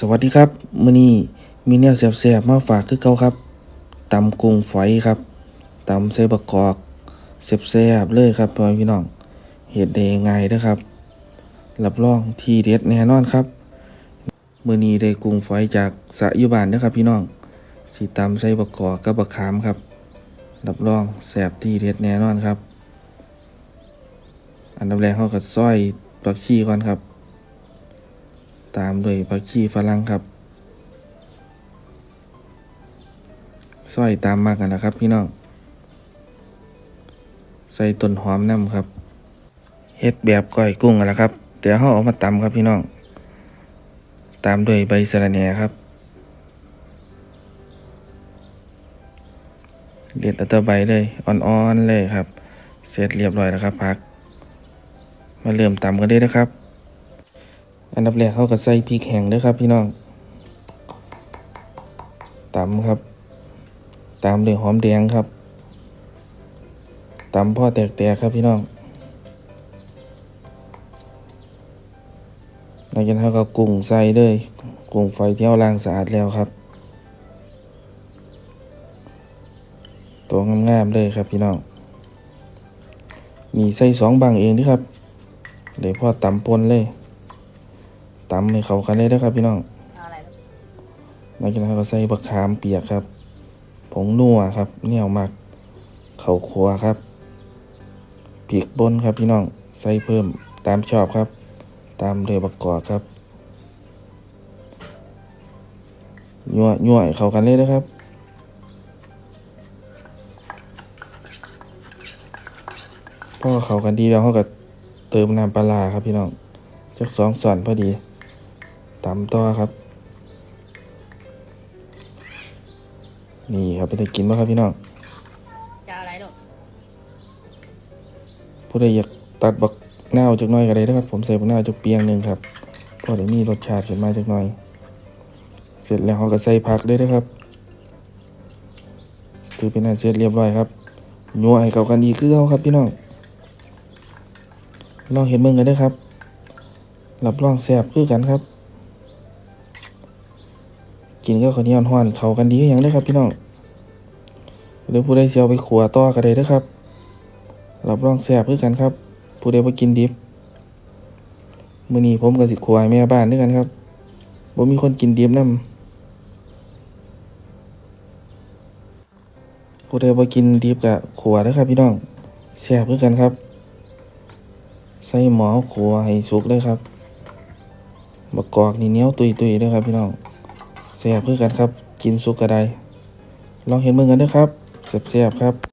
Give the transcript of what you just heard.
สวัสดีครับมื้อนี้มีแนวแซ่บๆมาฝากคือเก่าครับตำกุ้งฝอยครับตำใส่บักกอกแซ่บๆเลยครับพ่อพี่น้องเฮ็ดได้ง่ายเด้อครับรับรองที่เด็ดแน่นอนครับมื้อนี้ได้กุ้งฝอยจากสะอยู่บ้านเด้อครับ พี่น้องสิตำใส่บักกอกกับบักขามครับรับรองแซ่บที่เด็ดแน่นอนครับ อันดับแรกเฮาก็ซอยผักชีก่อนครับ ตามด้วยผักชีฝรั่งครับซอยตามมากันนะครับ พี่น้อง ใส่ต้นหอมน้ำครับ เฮ็ดแบบก้อยกุ้งกันละครับ เดี๋ยวเราเอามาตำครับพี่น้อง ตามด้วยใบสะระแหน่ครับ เด็ดอาแตัวใบเลย อ่อนๆเลยครับ เสร็จเรียบร้อยแล้วครับพัก มาเริ่มตำกันได้นะครับ อันดับแรกเขาก็ใส่พริกแห้งเด้วยครับ พี่น้องตำครับ ตามด้วยหอมแดงครับตำพ่อแตกๆครับพี่น้องหลังจากนั้นเขาก็กุ้งใส่เลยกุ้งไฟเที่เอาล้างสะอาดแล้วครับ ตัวงามๆเลยครับพี่น้อง มีใส่สองบางเองด้วยครับ เดี๋ยวพ่อตำปนเลย ตำให้เขากันเลยนะครับพี่น้องเอาอะไรลูกหลังจากนั้นก็ใส่บักขามเปียกครับ ผงนัวครับเนี่ยวหมักเขาวคั่วครับพริกป่นครับพี่น้องใส่เพิ่มตามชอบครับ ตามด้วยบักกอกครับยั่วยั่วให้เข้ากันเลยนะครับ พอเข้ากันดีแล้วเขาก็เติมน้ำปลาร้าครับพี่น้องจักสองส่อนพอดี ตำต่อครับ นี่ครับไปได้กินบ่ครับพี่น้องจะเอาอะไรลูกผู้ใดอยากตัดบักหน้าวจักหน่อยก็ได้นะครับ ผมใส่บักหน้าวจักเปียงหนึ่งครับพอได้มีรสชาติขึ้นมาจักหน่อย เสร็จแล้วเราก็ใส่ผักด้วยนะครับถือเป็นอันเสร็จเรียบร้อยครับยัวให้เข้ากันดีคือเขาครับพี่น้องลองเห็นเมืองกันเด้อครับรับรองแซ่บคือกันครับ กินก็ข้าวเหนียวห้อนเขากันดีอหยังได้ครับพี่น้องหรือผู้ใดสิเชียวไปขัวต่อก็ได้เด้อครับรับรองแซ่บคือกันครับ ผู้ใดบ่กินดิบมื้อนี้ผมก็สิขัวให้แม่บ้านด้วยกันครับบ่มีคนกินดิบนํผู้ใดบ่กินดิบก็ขัวเด้อครับ พี่น้องแซ่บคือกันครับ ใส่หม้อขัวให้สุกเลยครับบักกอกนี่เหนียวตุยๆด้อครับพี่น้อง แซ่บคือกันครับ กินสุกกระไดลองเห็นมือกันด้อครับแซ่บๆครับ